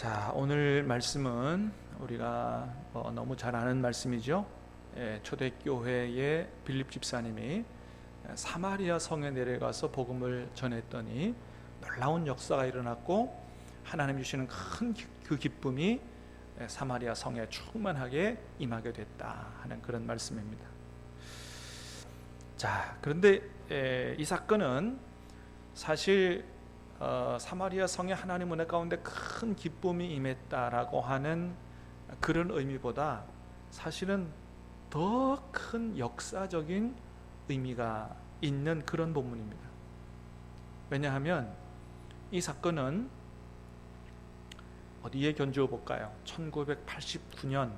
자, 오늘 말씀은 우리가 어, 너무 잘 아는 말씀이죠. 예, 초대교회의 빌립 집사님이 사마리아 성에 내려가서 복음을 전했더니 놀라운 역사가 일어났고 하나님 주시는 큰 그 기쁨이 예, 사마리아 성에 충만하게 임하게 됐다 하는 그런 말씀입니다. 자, 그런데 예, 이 사건은 사실 어, 사마리아 성에 하나님 은혜 가운데 큰 기쁨이 임했다라고 하는 그런 의미보다 사실은 더 큰 역사적인 의미가 있는 그런 본문입니다. 왜냐하면 이 사건은 어디에 견주어 볼까요? 1989년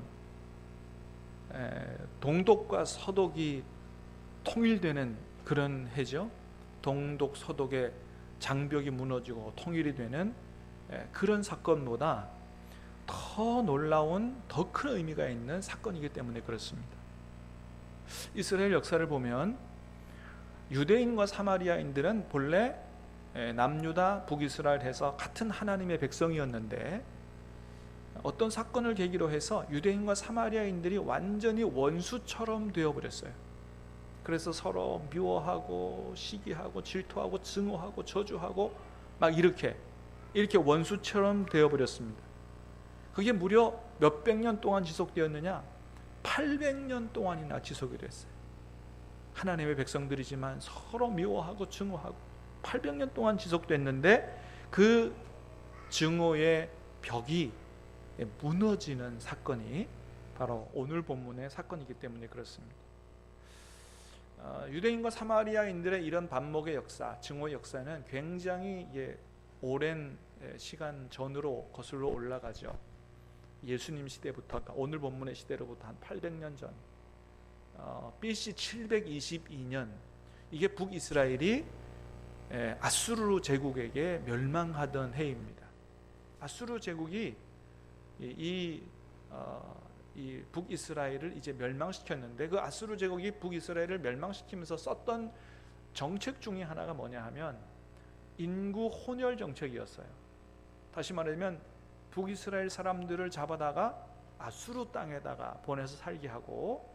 동독과 서독이 통일되는 그런 해죠. 동독 서독의 장벽이 무너지고 통일이 되는 그런 사건보다 더 놀라운 더 큰 의미가 있는 사건이기 때문에 그렇습니다. 이스라엘 역사를 보면 유대인과 사마리아인들은 본래 남유다 북이스라엘 해서 같은 하나님의 백성이었는데 어떤 사건을 계기로 해서 유대인과 사마리아인들이 완전히 원수처럼 되어 버렸어요. 그래서 서로 미워하고 시기하고 질투하고 증오하고 저주하고 막 이렇게 이렇게 원수처럼 되어 버렸습니다. 그게 무려 몇백 년 동안 지속되었느냐? 800년 동안이나 지속이 됐어요. 하나님의 백성들이지만 서로 미워하고 증오하고 800년 동안 지속됐는데 그 증오의 벽이 무너지는 사건이 바로 오늘 본문의 사건이기 때문에 그렇습니다. 어, 유대인과 사마리아인들의 이런 반목의 역사, 증오의 역사는 굉장히 예, 오랜 시간 전으로 거슬러 올라가죠. 예수님 시대부터 그러니까 오늘 본문의 시대로부터 한 800년 전 어, BC 722년 이게 북이스라엘이 에, 아수르 제국에게 멸망하던 해입니다. 아수르 제국이 이, 이 어, 이 북이스라엘을 이제 멸망시켰는데 그 아수르 제국이 북이스라엘을 멸망시키면서 썼던 정책 중에 하나가 뭐냐 하면 인구 혼혈 정책이었어요. 다시 말하면 북이스라엘 사람들을 잡아다가 아수르 땅에다가 보내서 살게 하고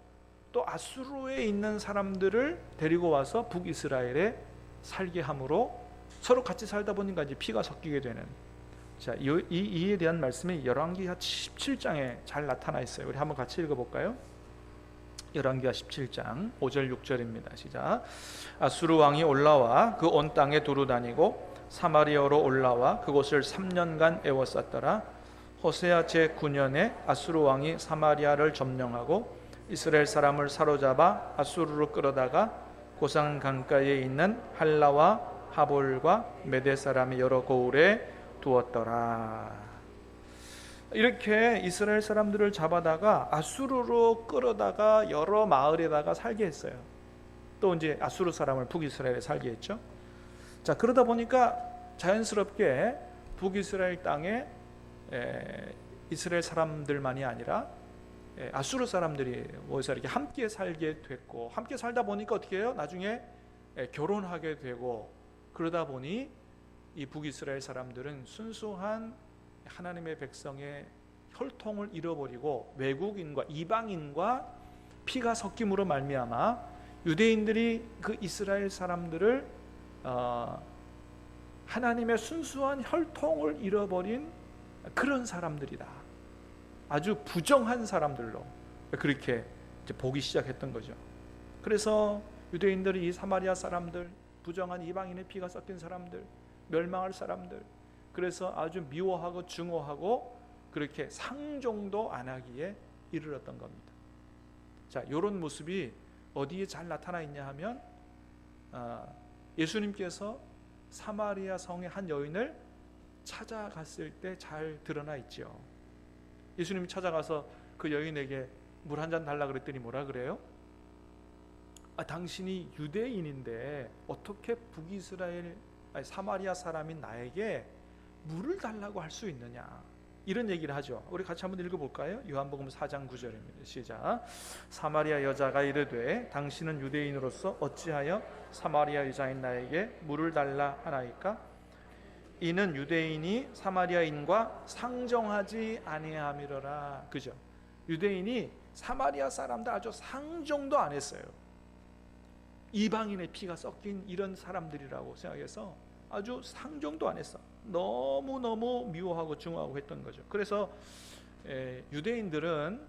또 아수르에 있는 사람들을 데리고 와서 북이스라엘에 살게 함으로 서로 같이 살다 보니까 이제 피가 섞이게 되는 자, 이, 이, 에 대한 말씀이 열왕기하 17장에 잘 나타나 있어요. 우리 한번 같이 읽어 볼까요? 열왕기하 17장 5절 6절입니다. 시작. 아수르 왕이 올라와 그 온 땅에 두루 다니고 사마리아로 올라와 그곳을 3년간 애워쌌더라. 호세아 제 9년에 아수르 왕이 사마리아를 점령하고 이스라엘 사람을 사로잡아 아수르로 끌어다가 고상 강가에 있는 할라와 하볼과 메대 사람의 여러 고을에 두었더라. 이렇게 이스라엘 사람들을 잡아다가 아수르로 끌어다가 여러 마을에다가 살게 했어요. 또 이제 아수르 사람을 북이스라엘에 살게 했죠. 자 그러다 보니까 자연스럽게 북이스라엘 땅에 에, 이스라엘 사람들만이 아니라 에, 아수르 사람들이 모여서 이렇게 함께 살게 됐고 함께 살다 보니까 어떻게 해요? 나중에 에, 결혼하게 되고 그러다 보니 이 북이스라엘 사람들은 순수한 하나님의 백성의 혈통을 잃어버리고 외국인과 이방인과 피가 섞임으로 말미암아 유대인들이 그 이스라엘 사람들을 어, 하나님의 순수한 혈통을 잃어버린 그런 사람들이다. 아주 부정한 사람들로 그렇게 보기 시작했던 거죠. 그래서 유대인들이 이 사마리아 사람들, 부정한 이방인의 피가 섞인 사람들, 멸망할 사람들 그래서 아주 미워하고 증오하고 그렇게 상종도 안 하기에 이르렀던 겁니다. 자, 이런 모습이 어디에 잘 나타나 있냐 하면 아, 예수님께서 사마리아 성의 한 여인을 찾아갔을 때 잘 드러나 있죠. 예수님이 찾아가서 그 여인에게 물 한 잔 달라 그랬더니 뭐라 그래요? 아, 당신이 유대인인데 어떻게 북이스라엘 아니, 사마리아 사람인 나에게 물을 달라고 할 수 있느냐 이런 얘기를 하죠. 우리 같이 한번 읽어볼까요? 요한복음 4장 9절입니다. 시작. 사마리아 여자가 이르되 당신은 유대인으로서 어찌하여 사마리아 여자인 나에게 물을 달라 하나이까? 이는 유대인이 사마리아인과 상정하지 아니함이로라. 그죠? 유대인이 사마리아 사람들 아주 상정도 안 했어요. 이방인의 피가 섞인 이런 사람들이라고 생각해서 아주 상정도 안 했어. 너무 너무 미워하고 증오하고 했던 거죠. 그래서 에, 유대인들은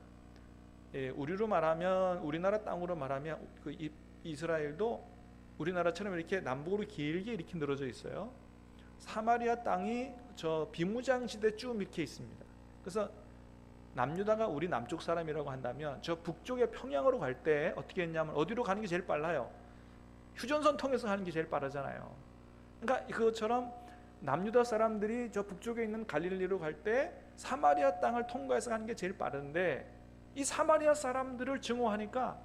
에, 우리로 말하면 우리나라 땅으로 말하면 그 이, 이스라엘도 우리나라처럼 이렇게 남북으로 길게 이렇게 늘어져 있어요. 사마리아 땅이 저 비무장 시대 쭉 이렇게 있습니다. 그래서 남유다가 우리 남쪽 사람이라고 한다면 저 북쪽의 평양으로 갈 때 어떻게 했냐면 어디로 가는 게 제일 빨라요. 휴전선 통해서 가는 게 제일 빠르잖아요. 그러니까 그것처럼 남유다 사람들이 저 북쪽에 있는 갈릴리로 갈 때 사마리아 땅을 통과해서 가는 게 제일 빠른데 이 사마리아 사람들을 증오하니까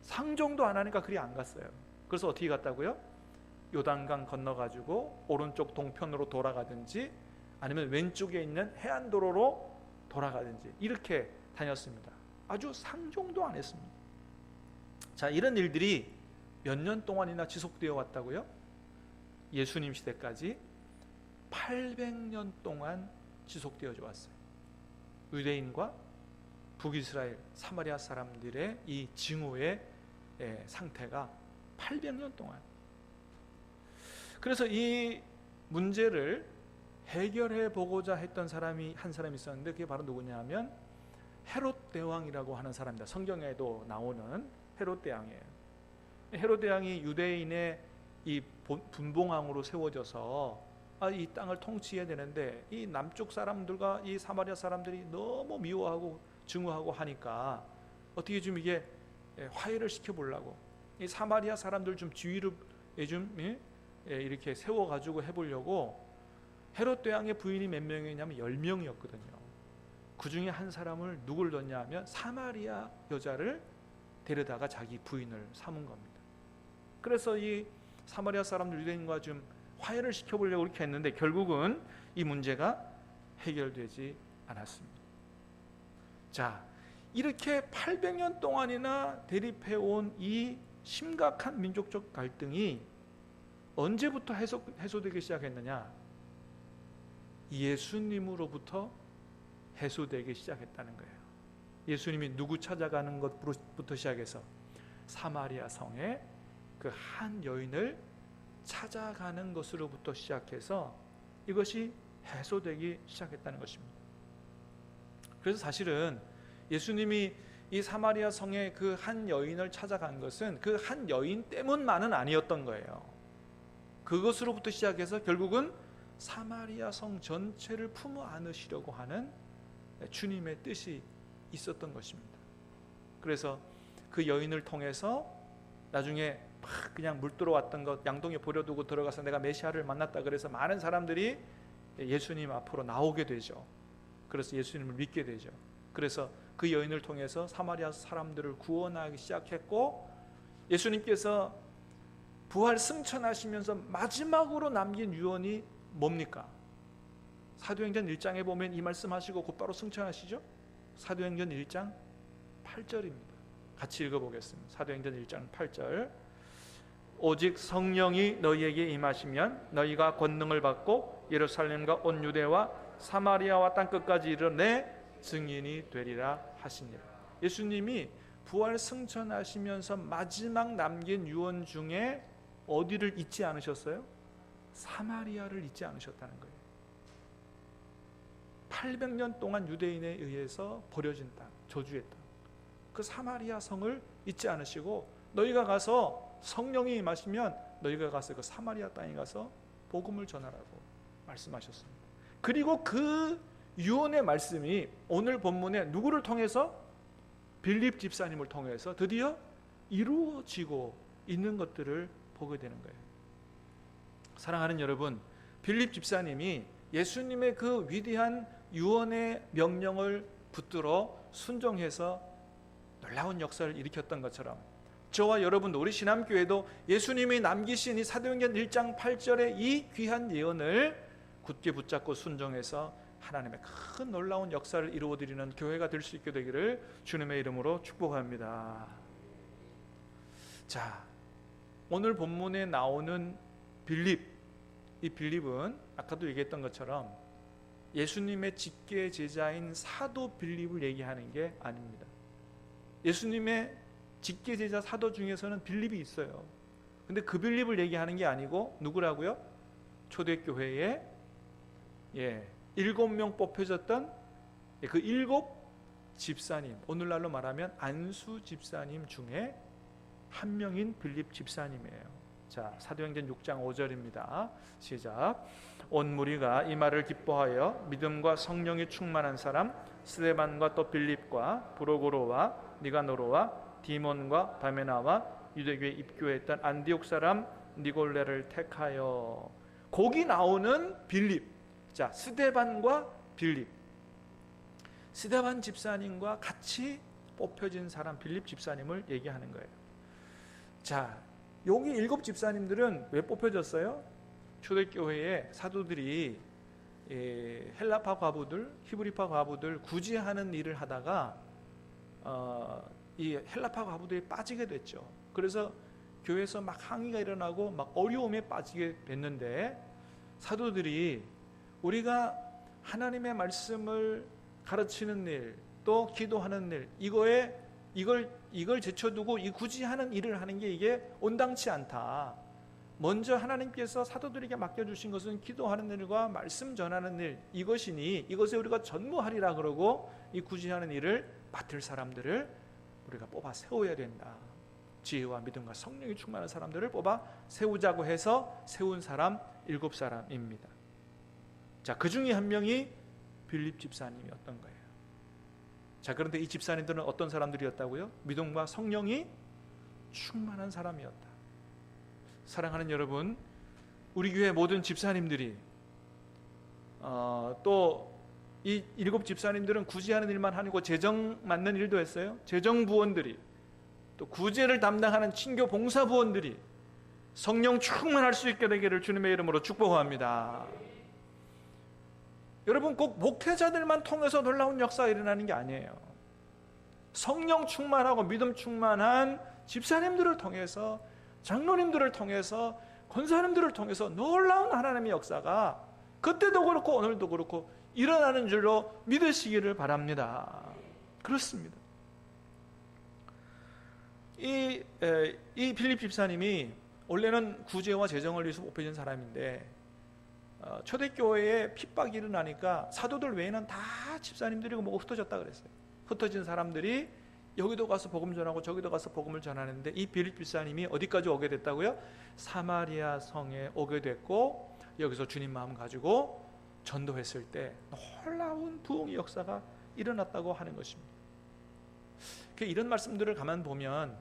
상종도 안 하니까 그리 안 갔어요. 그래서 어떻게 갔다고요? 요단강 건너가지고 오른쪽 동편으로 돌아가든지 아니면 왼쪽에 있는 해안도로로 돌아가든지 이렇게 다녔습니다. 아주 상종도 안 했습니다. 자 이런 일들이 몇 년 동안이나 지속되어 왔다고요? 예수님 시대까지 800년 동안 지속되어져 왔어요. 유대인과 북이스라엘 사마리아 사람들의 이 증오의 예, 상태가 800년 동안. 그래서 이 문제를 해결해 보고자 했던 사람이 한 사람이 있었는데 그게 바로 누구냐면 헤롯 대왕이라고 하는 사람입니다. 성경에도 나오는 헤롯 대왕이에요. 헤롯 대왕이 유대인의 이 분봉왕으로 세워져서 아, 이 땅을 통치해야 되는데 이 남쪽 사람들과 이 사마리아 사람들이 너무 미워하고 증오하고 하니까 어떻게 좀 이게 예, 화해를 시켜 보려고 이 사마리아 사람들 좀 지위를 예, 좀 예, 이렇게 세워 가지고 해 보려고 헤롯 대왕의 부인이 몇 명이냐면 열 명이었거든요. 그 중에 한 사람을 누굴 넣냐면 사마리아 여자를 데려다가 자기 부인을 삼은 겁니다. 그래서 이 사마리아 사람들 유대인과 좀 화해를 시켜보려고 그렇게 했는데 결국은 이 문제가 해결되지 않았습니다. 자, 이렇게 800년 동안이나 대립해 온 이 심각한 민족적 갈등이 언제부터 해소, 해소되기 시작했느냐? 예수님으로부터 해소되기 시작했다는 거예요. 예수님이 누구 찾아가는 것부터 시작해서 사마리아 성에 그 한 여인을 찾아가는 것으로부터 시작해서 이것이 해소되기 시작했다는 것입니다. 그래서 사실은 예수님이 이 사마리아 성에 그 한 여인을 찾아간 것은 그 한 여인 때문만은 아니었던 거예요. 그것으로부터 시작해서 결국은 사마리아 성 전체를 품어 안으시려고 하는 주님의 뜻이 있었던 것입니다. 그래서 그 여인을 통해서 나중에 막 그냥 물 들어왔던 것 양동이에 버려두고 들어가서 내가 메시아를 만났다 그래서 많은 사람들이 예수님 앞으로 나오게 되죠. 그래서 예수님을 믿게 되죠. 그래서 그 여인을 통해서 사마리아 사람들을 구원하기 시작했고 예수님께서 부활 승천하시면서 마지막으로 남긴 유언이 뭡니까? 사도행전 1장에 보면 이 말씀하시고 곧바로 승천하시죠. 사도행전 1장 8절입니다. 같이 읽어보겠습니다. 사도행전 1장 8절. 오직 성령이 너희에게 임하시면 너희가 권능을 받고 예루살렘과 온 유대와 사마리아와 땅 끝까지 이르러 내 증인이 되리라 하시니라. 예수님이 부활 승천하시면서 마지막 남긴 유언 중에 어디를 잊지 않으셨어요? 사마리아를 잊지 않으셨다는 거예요. 800년 동안 유대인에 의해서 버려진 땅, 저주의 땅. 그 사마리아 성을 잊지 않으시고 너희가 가서 성령이 임하시면 너희가 가서 그 사마리아 땅에 가서 복음을 전하라고 말씀하셨습니다. 그리고 그 유언의 말씀이 오늘 본문에 누구를 통해서 빌립 집사님을 통해서 드디어 이루어지고 있는 것들을 보게 되는 거예요. 사랑하는 여러분, 빌립 집사님이 예수님의 그 위대한 유언의 명령을 붙들어 순종해서 놀라운 역사를 일으켰던 것처럼 저와 여러분도 우리 신암교회도 예수님이 남기신 이 사도행전 1장 8절의 이 귀한 예언을 굳게 붙잡고 순종해서 하나님의 큰 놀라운 역사를 이루어 드리는 교회가 될 수 있게 되기를 주님의 이름으로 축복합니다. 자, 오늘 본문에 나오는 빌립 이 빌립은 아까도 얘기했던 것처럼 예수님의 직계 제자인 사도 빌립을 얘기하는 게 아닙니다. 예수님의 직계 제자 사도 중에서는 빌립이 있어요. 근데 그 빌립을 얘기하는 게 아니고 누구라고요? 초대교회에 예, 일곱 명 뽑혀졌던 그 일곱 집사님, 오늘날로 말하면 안수 집사님 중에 한 명인 빌립 집사님이에요. 자, 사도행전 6장 5절입니다. 시작. 온 무리가 이 말을 기뻐하여 믿음과 성령이 충만한 사람 스데반과 또 빌립과 브로고로와 니가노로와 디몬과 바메나와 유대교에 입교했던 안디옥 사람 니골레를 택하여 거기 나오는 빌립. 자, 스데반과 빌립. 스데반 집사님과 같이 뽑혀진 사람 빌립 집사님을 얘기하는 거예요. 자, 여기 일곱 집사님들은 왜 뽑혀졌어요? 초대교회의 사도들이 예, 헬라파 과부들, 히브리파 과부들 구제하는 일을 하다가 어, 이 헬라파 과부들이 빠지게 됐죠. 그래서 교회에서 막 항의가 일어나고 막 어려움에 빠지게 됐는데 사도들이 우리가 하나님의 말씀을 가르치는 일, 또 기도하는 일, 이거에 이걸 이걸 제쳐두고 이 굳이 하는 일을 하는 게 이게 온당치 않다. 먼저 하나님께서 사도들에게 맡겨주신 것은 기도하는 일과 말씀 전하는 일 이것이니 이것에 우리가 전무하리라 그러고 이 굳이 하는 일을 맡을 사람들을 우리가 뽑아 세워야 된다. 지혜와 믿음과 성령이 충만한 사람들을 뽑아 세우자고 해서 세운 사람 일곱 사람입니다. 자, 그 중에 한 명이 빌립 집사님이었던 거예요. 자, 그런데 이 집사님들은 어떤 사람들이었다고요? 믿음과 성령이 충만한 사람이었다. 사랑하는 여러분, 우리 교회 모든 집사님들이 어, 또 이 일곱 집사님들은 구제하는 일만 하고 재정 맡는 일도 했어요. 재정 부원들이 또 구제를 담당하는 친교 봉사 부원들이 성령 충만할 수 있게 되기를 주님의 이름으로 축복합니다. 여러분 꼭 목회자들만 통해서 놀라운 역사가 일어나는 게 아니에요. 성령 충만하고 믿음 충만한 집사님들을 통해서 장로님들을 통해서 권사님들을 통해서 놀라운 하나님의 역사가 그때도 그렇고 오늘도 그렇고 일어나는 줄로 믿으시기를 바랍니다. 그렇습니다. 이, 에, 이 필립 집사님이 원래는 구제와 재정을 위해서 뽑혀진 사람인데 어, 초대교회에 핍박이 일어나니까 사도들 외에는 다 집사님들이고 뭐고 흩어졌다 그랬어요. 흩어진 사람들이 여기도 가서 복음 전하고 저기도 가서 복음을 전하는데 이 빌립 집사님이 어디까지 오게 됐다고요? 사마리아 성에 오게 됐고 여기서 주님 마음 가지고 전도했을 때 놀라운 부흥의 역사가 일어났다고 하는 것입니다. 그 이런 말씀들을 가만 보면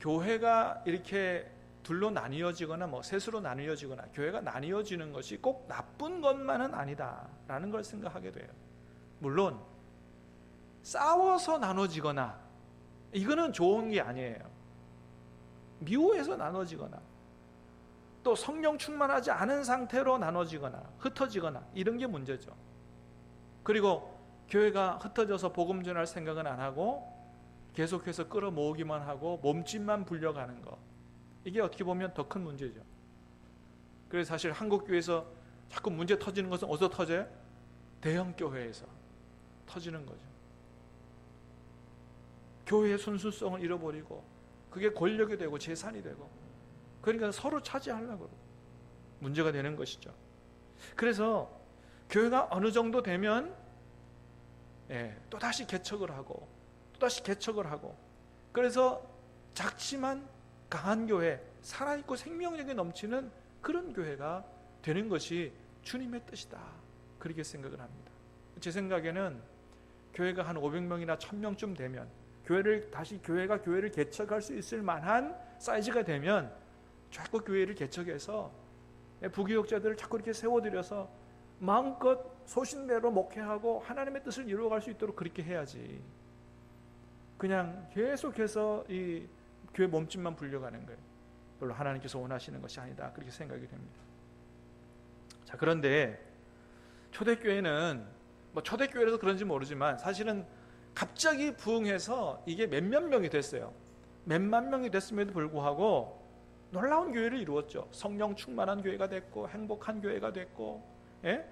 교회가 이렇게 둘로 나뉘어지거나 뭐 셋으로 나뉘어지거나 교회가 나뉘어지는 것이 꼭 나쁜 것만은 아니다라는 걸 생각하게 돼요. 물론 싸워서 나눠지거나 이거는 좋은 게 아니에요. 미워해서 나눠지거나 또 성령 충만하지 않은 상태로 나눠지거나 흩어지거나 이런 게 문제죠. 그리고 교회가 흩어져서 복음 전할 생각은 안 하고 계속해서 끌어모으기만 하고 몸집만 불려가는 것. 이게 어떻게 보면 더 큰 문제죠. 그래서 사실 한국 교회에서 자꾸 문제 터지는 것은 어디서 터져요? 대형 교회에서 터지는 거죠. 교회의 순수성을 잃어버리고 그게 권력이 되고 재산이 되고 그러니까 서로 차지하려고 문제가 되는 것이죠. 그래서 교회가 어느 정도 되면 예, 또 다시 개척을 하고 또 다시 개척을 하고 그래서 작지만 강한 교회, 살아있고 생명력이 넘치는 그런 교회가 되는 것이 주님의 뜻이다. 그렇게 생각을 합니다. 제 생각에는 교회가 한 500명이나 1000명쯤 되면 교회를 다시 교회가 교회를 개척할 수 있을 만한 사이즈가 되면 자꾸 교회를 개척해서 부교육자들을 자꾸 이렇게 세워들여서 마음껏 소신대로 목회하고 하나님의 뜻을 이루어갈 수 있도록 그렇게 해야지. 그냥 계속해서 이 교회 몸집만 불려가는 거예요. 별로 하나님께서 원하시는 것이 아니다. 그렇게 생각이 됩니다. 자, 그런데 초대교회는 뭐 초대교회라서 그런지 모르지만 사실은 갑자기 부흥해서 이게 몇몇 명이 됐어요. 몇만 명이 됐음에도 불구하고 놀라운 교회를 이루었죠. 성령 충만한 교회가 됐고 행복한 교회가 됐고 예?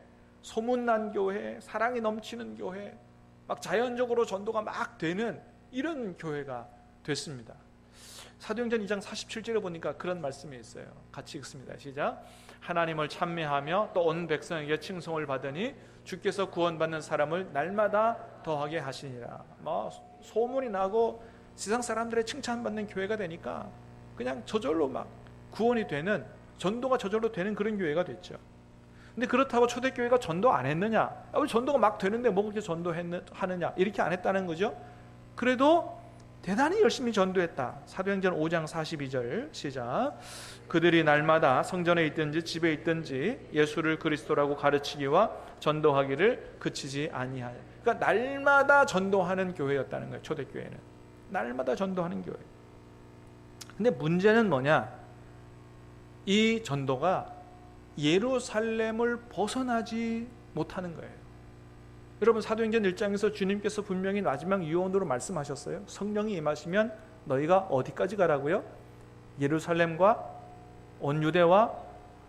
소문난 교회, 사랑이 넘치는 교회, 막 자연적으로 전도가 막 되는 이런 교회가 됐습니다. 사도행전 2장 47절에 보니까 그런 말씀이 있어요. 같이 읽습니다. 시작. 하나님을 찬미하며 또 온 백성에게 칭송을 받으니 주께서 구원받는 사람을 날마다 더하게 하시니라. 뭐 소문이 나고 세상 사람들의 칭찬받는 교회가 되니까 그냥 저절로 막 구원이 되는 전도가 저절로 되는 그런 교회가 됐죠. 근데 그렇다고 초대교회가 전도 안 했느냐? 아, 왜 전도가 막 되는데 뭐 그렇게 전도하느냐? 이렇게 안 했다는 거죠. 그래도 대단히 열심히 전도했다. 사도행전 5장 42절 시작. 그들이 날마다 성전에 있든지 집에 있든지 예수를 그리스도라고 가르치기와 전도하기를 그치지 아니하여. 그러니까 날마다 전도하는 교회였다는 거예요. 초대교회는 날마다 전도하는 교회. 근데 문제는 뭐냐? 이 전도가 예루살렘을 벗어나지 못하는 거예요. 여러분 사도행전 1장에서 주님께서 분명히 마지막 유언으로 말씀하셨어요. 성령이 임하시면 너희가 어디까지 가라고요? 예루살렘과 온 유대와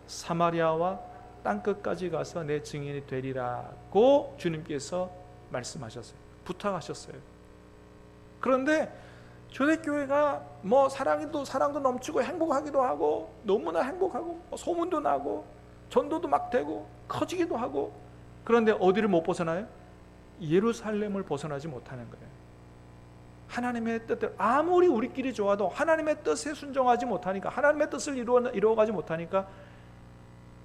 사마리아와 땅 끝까지 가서 내 증인이 되리라고 주님께서 말씀하셨어요. 부탁하셨어요. 그런데 초대교회가 뭐 사랑도 사랑도 넘치고 행복하기도 하고 너무나 행복하고 뭐 소문도 나고 전도도 막 되고 커지기도 하고 그런데 어디를 못 벗어나요? 예루살렘을 벗어나지 못하는 거예요. 하나님의 뜻대로 아무리 우리끼리 좋아도 하나님의 뜻에 순종하지 못하니까 하나님의 뜻을 이루어 이루어가지 못하니까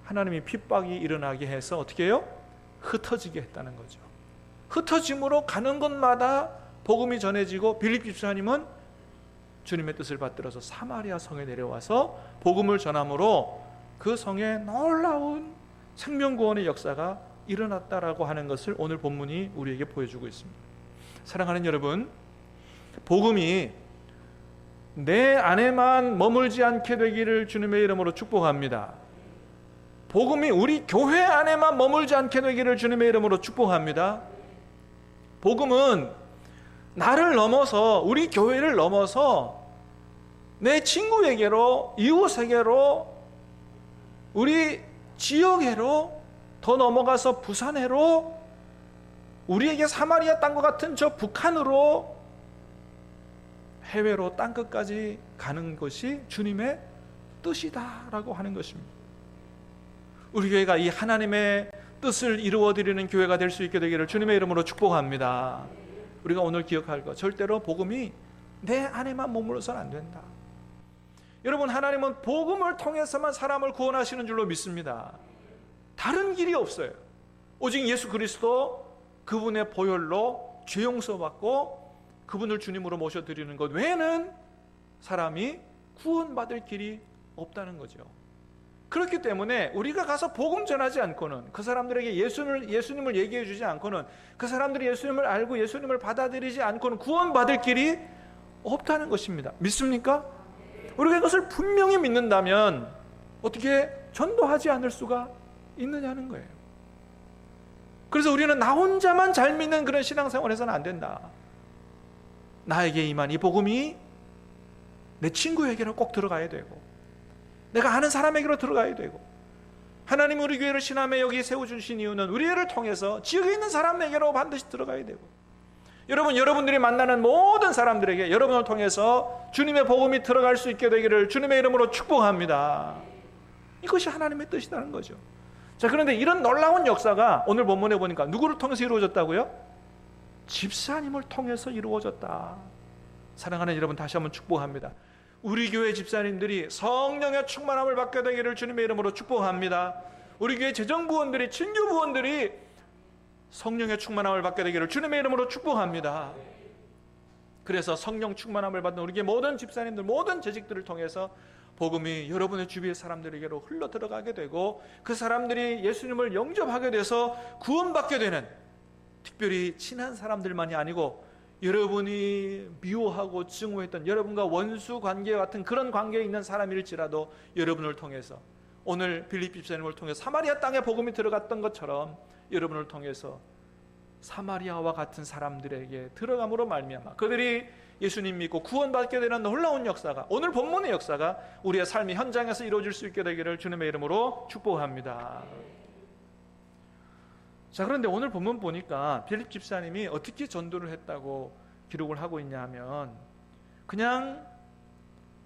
하나님이 핍박이 일어나게 해서 어떻게 해요? 흩어지게 했다는 거죠. 흩어짐으로 가는 곳마다 복음이 전해지고 빌립 집사님은 주님의 뜻을 받들어서 사마리아 성에 내려와서 복음을 전함으로 그 성에 놀라운 생명 구원의 역사가 일어났다라고 하는 것을 오늘 본문이 우리에게 보여주고 있습니다. 사랑하는 여러분, 복음이 내 안에만 머물지 않게 되기를 주님의 이름으로 축복합니다. 복음이 우리 교회 안에만 머물지 않게 되기를 주님의 이름으로 축복합니다. 복음은 나를 넘어서 우리 교회를 넘어서 내 친구에게로 이웃에게로 우리 지역에로 더 넘어가서 부산해로 우리에게 사마리아 땅과 같은 저 북한으로 해외로 땅 끝까지 가는 것이 주님의 뜻이다라고 하는 것입니다. 우리 교회가 이 하나님의 뜻을 이루어 드리는 교회가 될 수 있게 되기를 주님의 이름으로 축복합니다. 우리가 오늘 기억할 것 절대로 복음이 내 안에만 머물러서는 안 된다. 여러분 하나님은 복음을 통해서만 사람을 구원하시는 줄로 믿습니다. 다른 길이 없어요. 오직 예수 그리스도 그분의 보혈로 죄 용서받고 그분을 주님으로 모셔 드리는 것 외에는 사람이 구원받을 길이 없다는 거죠. 그렇기 때문에 우리가 가서 복음 전하지 않고는 그 사람들에게 예수님을 예수님을 얘기해 주지 않고는 그 사람들이 예수님을 알고 예수님을 받아들이지 않고는 구원받을 길이 없다는 것입니다. 믿습니까? 우리가 이것을 분명히 믿는다면 어떻게 전도하지 않을 수가 있느냐는 거예요. 그래서 우리는 나 혼자만 잘 믿는 그런 신앙생활에서는 안 된다. 나에게 임한 이 복음이 내 친구에게로 꼭 들어가야 되고 내가 아는 사람에게로 들어가야 되고 하나님 우리 교회를 신함에 여기 세워주신 이유는 우리 를 통해서 지역에 있는 사람에게로 반드시 들어가야 되고 여러분 여러분들이 만나는 모든 사람들에게 여러분을 통해서 주님의 복음이 들어갈 수 있게 되기를 주님의 이름으로 축복합니다. 이것이 하나님의 뜻이라는 거죠. 자 그런데 이런 놀라운 역사가 오늘 본문에 보니까 누구를 통해서 이루어졌다고요? 집사님을 통해서 이루어졌다. 사랑하는 여러분 다시 한번 축복합니다. 우리 교회 집사님들이 성령의 충만함을 받게 되기를 주님의 이름으로 축복합니다. 우리 교회 재정 부원들이 친교 부원들이 성령의 충만함을 받게 되기를 주님의 이름으로 축복합니다. 그래서 성령 충만함을 받는 우리 교회 모든 집사님들 모든 재직들을 통해서 복음이 여러분의 주위의 사람들에게로 흘러 들어가게 되고 그 사람들이 예수님을 영접하게 돼서 구원받게 되는 특별히 친한 사람들만이 아니고 여러분이 미워하고 증오했던 여러분과 원수 관계 같은 그런 관계에 있는 사람일지라도 여러분을 통해서 오늘 빌립 집사님을 통해 사마리아 땅에 복음이 들어갔던 것처럼 여러분을 통해서 사마리아와 같은 사람들에게 들어감으로 말미암아 그들이 예수님 믿고 구원받게 되는 놀라운 역사가 오늘 본문의 역사가 우리의 삶의 현장에서 이루어질 수 있게 되기를 주님의 이름으로 축복합니다. 자 그런데 오늘 본문 보니까 빌립 집사님이 어떻게 전도를 했다고 기록을 하고 있냐 하면 그냥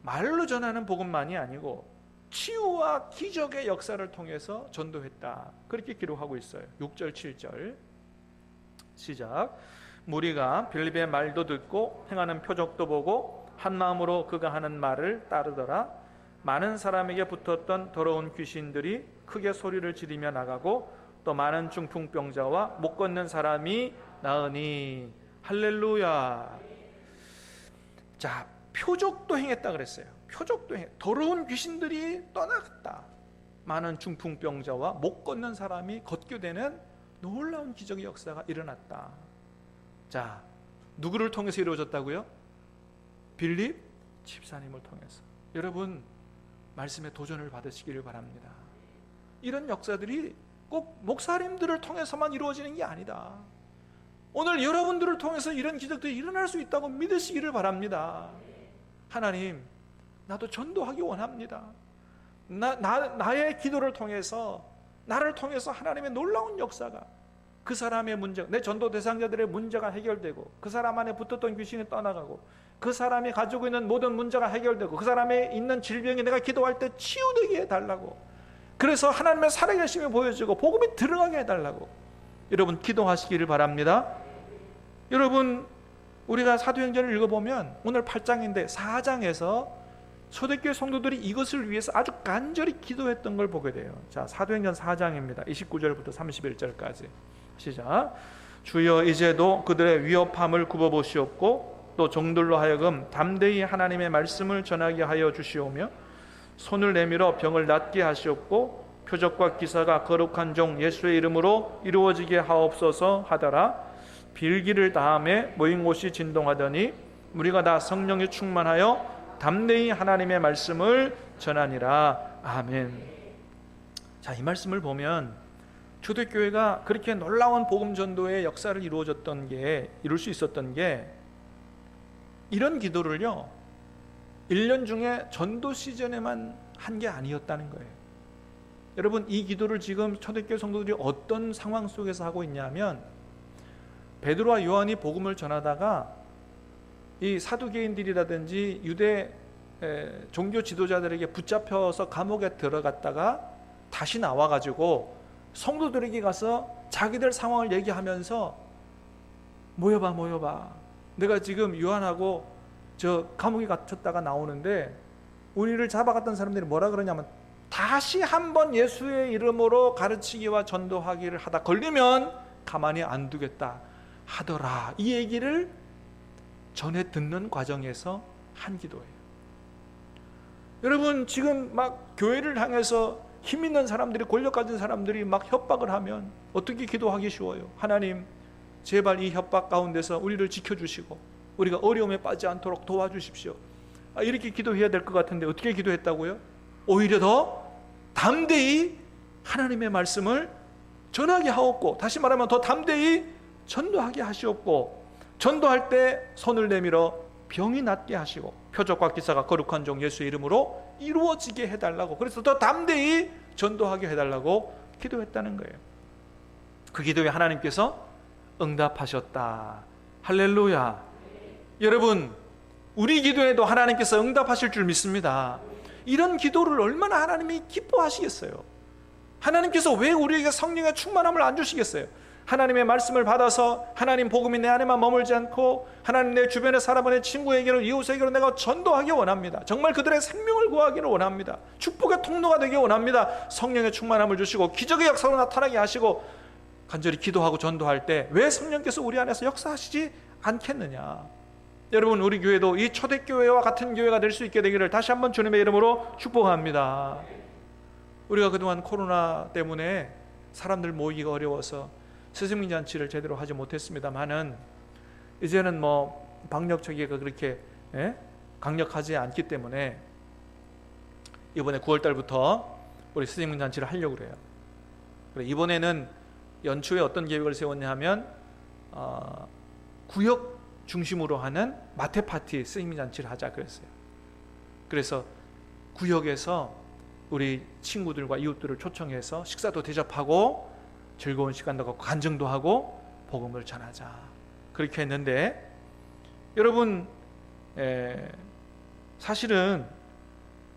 말로 전하는 복음만이 아니고 치유와 기적의 역사를 통해서 전도했다. 그렇게 기록하고 있어요. 6절 7절 시작 무리가 빌립의 말도 듣고 행하는 표적도 보고 한 마음으로 그가 하는 말을 따르더라 많은 사람에게 붙었던 더러운 귀신들이 크게 소리를 지르며 나가고 또 많은 중풍병자와 못 걷는 사람이 나으니 할렐루야 자 표적도 행했다 그랬어요 표적도 행 더러운 귀신들이 떠나갔다 많은 중풍병자와 못 걷는 사람이 걷게 되는 놀라운 기적의 역사가 일어났다. 자, 누구를 통해서 이루어졌다고요? 빌립 집사님을 통해서. 여러분 말씀에 도전을 받으시기를 바랍니다. 이런 역사들이 꼭 목사님들을 통해서만 이루어지는 게 아니다. 오늘 여러분들을 통해서 이런 기적들이 일어날 수 있다고 믿으시기를 바랍니다. 하나님, 나도 전도하기 원합니다. 나, 나, 나의 기도를 통해서 나를 통해서 하나님의 놀라운 역사가 그 사람의 문제, 내 전도 대상자들의 문제가 해결되고 그 사람 안에 붙었던 귀신이 떠나가고 그 사람이 가지고 있는 모든 문제가 해결되고 그 사람의 있는 질병이 내가 기도할 때 치유되게 해달라고 그래서 하나님의 살아계심이 보여지고 복음이 들어가게 해달라고 여러분 기도하시기를 바랍니다 여러분 우리가 사도행전을 읽어보면 오늘 8장인데 4장에서 초대교회 성도들이 이것을 위해서 아주 간절히 기도했던 걸 보게 돼요. 자, 사도행전 4장입니다. 29절부터 31절까지. 시작. 주여 이제도 그들의 위협함을 굽어 보시옵고 또 종들로 하여금 담대히 하나님의 말씀을 전하게 하여 주시오며 손을 내밀어 병을 낫게 하시옵고 표적과 기사가 거룩한 종 예수의 이름으로 이루어지게 하옵소서 하더라. 빌기를 다음에 모인 곳이 진동하더니 우리가 다 성령이 충만하여 담대히 하나님의 말씀을 전하니라. 아멘. 자, 이 말씀을 보면 초대교회가 그렇게 놀라운 복음 전도의 역사를 이루어졌던 게 이룰 수 있었던 게 이런 기도를요. 1년 중에 전도 시즌에만 한 게 아니었다는 거예요. 여러분 이 기도를 지금 초대교회 성도들이 어떤 상황 속에서 하고 있냐면 베드로와 요한이 복음을 전하다가 이 사두개인들이라든지 유대 종교 지도자들에게 붙잡혀서 감옥에 들어갔다가 다시 나와 가지고 성도들에게 가서 자기들 상황을 얘기하면서 모여봐 모여봐 내가 지금 요한하고 저 감옥에 갇혔다가 나오는데 우리를 잡아갔던 사람들이 뭐라 그러냐면 다시 한번 예수의 이름으로 가르치기와 전도하기를 하다 걸리면 가만히 안 두겠다 하더라 이 얘기를 전해 듣는 과정에서 한 기도예요. 여러분 지금 막 교회를 향해서 힘 있는 사람들이 권력 가진 사람들이 막 협박을 하면 어떻게 기도하기 쉬워요? 하나님 제발 이 협박 가운데서 우리를 지켜주시고 우리가 어려움에 빠지지 않도록 도와주십시오. 아, 이렇게 기도해야 될 것 같은데 어떻게 기도했다고요? 오히려 더 담대히 하나님의 말씀을 전하게 하옵고 다시 말하면 더 담대히 전도하게 하시옵고 전도할 때 손을 내밀어 병이 낫게 하시고 표적과 기사가 거룩한 종 예수의 이름으로 이루어지게 해달라고 그래서 더 담대히 전도하게 해달라고 기도했다는 거예요. 그 기도에 하나님께서 응답하셨다. 할렐루야. 여러분, 우리 기도에도 하나님께서 응답하실 줄 믿습니다. 이런 기도를 얼마나 하나님이 기뻐하시겠어요? 하나님께서 왜 우리에게 성령의 충만함을 안 주시겠어요? 하나님의 말씀을 받아서 하나님 복음이 내 안에만 머물지 않고 하나님 내 주변에 살아보는 친구에게로 이웃에게로 내가 전도하기 원합니다. 정말 그들의 생명을 구하기를 원합니다. 축복의 통로가 되기 원합니다. 성령의 충만함을 주시고 기적의 역사로 나타나게 하시고 간절히 기도하고 전도할 때 왜 성령께서 우리 안에서 역사하시지 않겠느냐? 여러분 우리 교회도 이 초대교회와 같은 교회가 될 수 있게 되기를 다시 한번 주님의 이름으로 축복합니다. 우리가 그동안 코로나 때문에 사람들 모이기가 어려워서 스승민 잔치를 제대로 하지 못했습니다만은 이제는 뭐 방역 체계가 그렇게 예? 강력하지 않기 때문에 이번에 9월 달부터 우리 스승민 잔치를 하려고 그래요. 그래 이번에는 연초에 어떤 계획을 세웠냐 하면 어, 구역 중심으로 하는 마태 파티 스님 잔치를 하자 그랬어요. 그래서 구역에서 우리 친구들과 이웃들을 초청해서 식사도 대접하고 즐거운 시간도 갖고 간증도 하고 복음을 전하자 그렇게 했는데 여러분 에, 사실은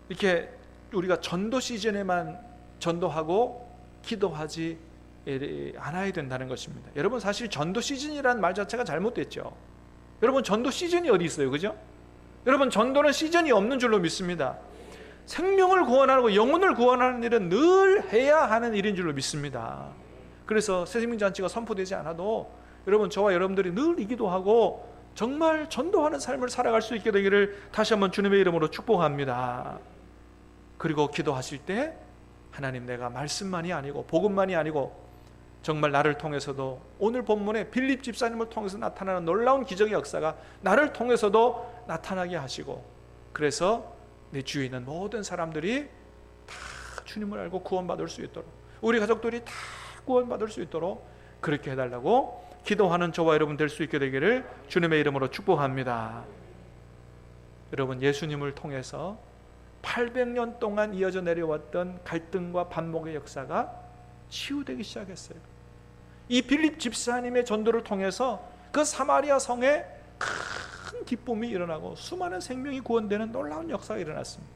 이렇게 우리가 전도 시즌에만 전도하고 기도하지 않아야 된다는 것입니다. 여러분 사실 전도 시즌이라는 말 자체가 잘못됐죠. 여러분 전도 시즌이 어디 있어요, 그죠? 여러분 전도는 시즌이 없는 줄로 믿습니다. 생명을 구원하고 영혼을 구원하는 일은 늘 해야 하는 일인 줄로 믿습니다. 그래서 새생명 잔치가 선포되지 않아도 여러분 저와 여러분들이 늘 이기도 하고 정말 전도하는 삶을 살아갈 수 있게 되기를 다시 한번 주님의 이름으로 축복합니다. 그리고 기도하실 때 하나님 내가 말씀만이 아니고 복음만이 아니고 정말 나를 통해서도 오늘 본문에 빌립 집사님을 통해서 나타나는 놀라운 기적의 역사가 나를 통해서도 나타나게 하시고 그래서 내 주위에 있는 모든 사람들이 다 주님을 알고 구원받을 수 있도록 우리 가족들이 다 구원받을 수 있도록 그렇게 해달라고 기도하는 저와 여러분 될 수 있게 되기를 주님의 이름으로 축복합니다. 여러분 예수님을 통해서 800년 동안 이어져 내려왔던 갈등과 반목의 역사가 치유되기 시작했어요. 이 빌립 집사님의 전도를 통해서 그 사마리아 성에 큰 기쁨이 일어나고 수많은 생명이 구원되는 놀라운 역사가 일어났습니다.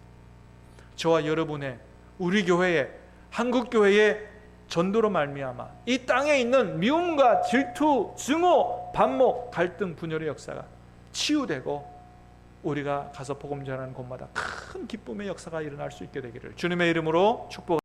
저와 여러분의 우리 교회의 한국 교회의 전도로 말미암아 이 땅에 있는 미움과 질투, 증오, 반목, 갈등, 분열의 역사가 치유되고 우리가 가서 복음 전하는 곳마다 큰 기쁨의 역사가 일어날 수 있게 되기를 주님의 이름으로 축복.